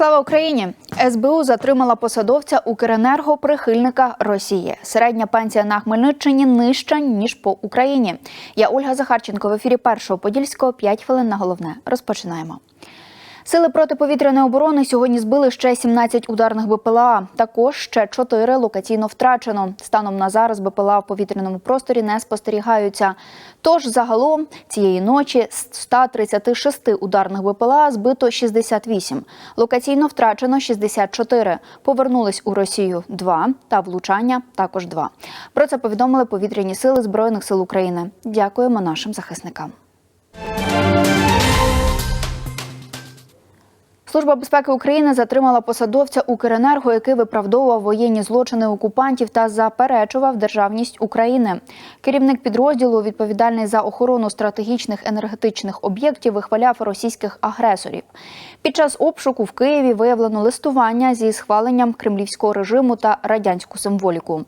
Слава Україні! СБУ затримала посадовця Укренерго прихильника Росії. Середня пенсія на Хмельниччині нижча ніж по Україні. Я Ольга Захарченко в ефірі першого подільського 5 хвилин на головне. Розпочинаємо. Сили протиповітряної оборони сьогодні збили ще 17 ударних БПЛА. Також ще 4 локаційно втрачено. Станом на зараз БПЛА в повітряному просторі не спостерігаються. Тож загалом цієї ночі з 136 ударних БПЛА збито 68. Локаційно втрачено 64. Повернулись у Росію 2 та влучання також 2. Про це повідомили повітряні сили Збройних сил України. Дякуємо нашим захисникам. Служба безпеки України затримала посадовця Укренерго, який виправдовував воєнні злочини окупантів та заперечував державність України. Керівник підрозділу, відповідальний за охорону стратегічних енергетичних об'єктів, вихваляв російських агресорів. Під час обшуку в Києві виявлено листування зі схваленням кремлівського режиму та радянську символіку.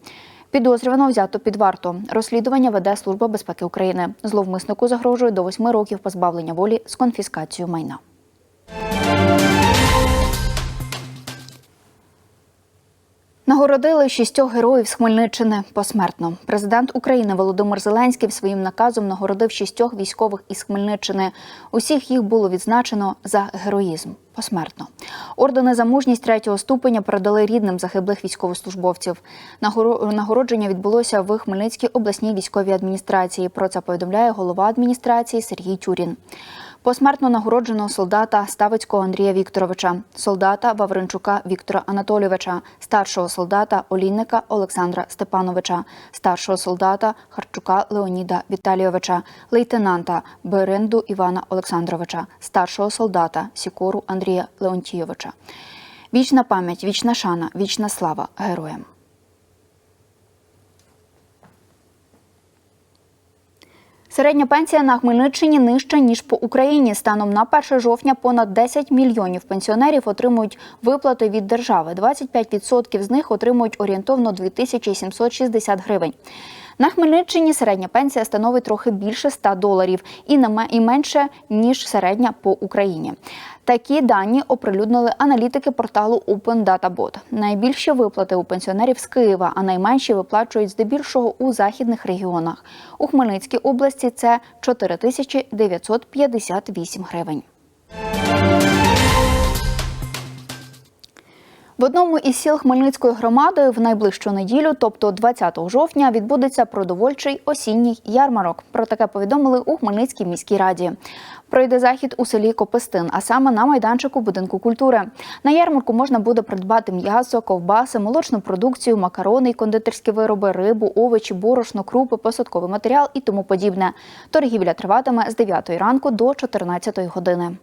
Підозрювано взято під варту. Розслідування веде Служба безпеки України. Зловмиснику загрожує до восьми років позбавлення волі з конфіскацією майна. Нагородили шістьох героїв з Хмельниччини посмертно. Президент України Володимир Зеленський своїм наказом нагородив шістьох військових із Хмельниччини. Усіх їх було відзначено за героїзм посмертно. Ордени за мужність третього ступеня передали рідним загиблих військовослужбовців. Нагоро- Нагородження відбулося в Хмельницькій обласній військовій адміністрації. Про це повідомляє голова адміністрації Сергій Тюрін. Посмертно нагороджено солдата Ставицького Андрія Вікторовича, солдата Вавренчука Віктора Анатолійовича, старшого солдата Олійника Олександра Степановича, старшого солдата Харчука Леоніда Віталійовича, лейтенанта Беренду Івана Олександровича, старшого солдата Сікору Андрія Леонтійовича. Вічна пам'ять, вічна шана, вічна слава героям. Середня пенсія на Хмельниччині нижча ніж по Україні. Станом на 1 жовтня понад 10 мільйонів пенсіонерів отримують виплати від держави. 25% з них отримують орієнтовно 2760 гривень. На Хмельниччині середня пенсія становить трохи більше 100 доларів і не і менше ніж середня по Україні. Такі дані оприлюднили аналітики порталу Open Data. Найбільші виплати у пенсіонерів з Києва, а найменші виплачують здебільшого у західних регіонах. У Хмельницькій області це 4958 гривень. В одному із сіл Хмельницької громади в найближчу неділю, тобто 20 жовтня, відбудеться продовольчий осінній ярмарок. Про таке повідомили у Хмельницькій міській раді. Пройде захід у селі Копистин, а саме на майданчику будинку культури. На ярмарку можна буде придбати м'ясо, ковбаси, молочну продукцію, макарони, кондитерські вироби, рибу, овочі, борошно, крупи, посадковий матеріал і тому подібне. Торгівля триватиме з 9 ранку до 14 години.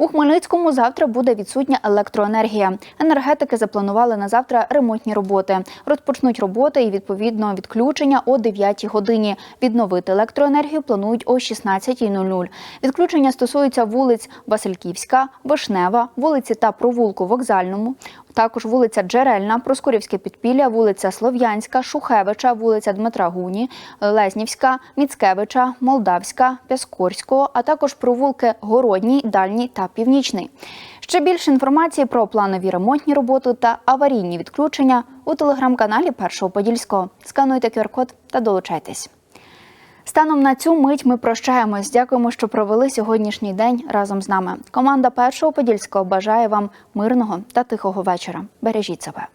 У Хмельницькому завтра буде відсутня електроенергія. Енергетики запланували на завтра ремонтні роботи. Розпочнуть роботи і відповідно відключення о 9 годині. Відновити електроенергію планують о 16.00. Відключення стосується вулиць Васильківська, Вишнева, вулиці та провулку Вокзальному. Також вулиця Джерельна, Проскурівське підпілля, вулиця Слов'янська, Шухевича, вулиця Дмитра Гуні, Лезнівська, Міцкевича, Молдавська, Пяскорського, а також провулки Городній, Дальній та Північний. Ще більше інформації про планові ремонтні роботи та аварійні відключення у телеграм-каналі Першого Подільського. Скануйте QR-код та долучайтесь. Станом на цю мить ми прощаємось. Дякуємо, що провели сьогоднішній день разом з нами. Команда Першого Подільського бажає вам мирного та тихого вечора. Бережіть себе.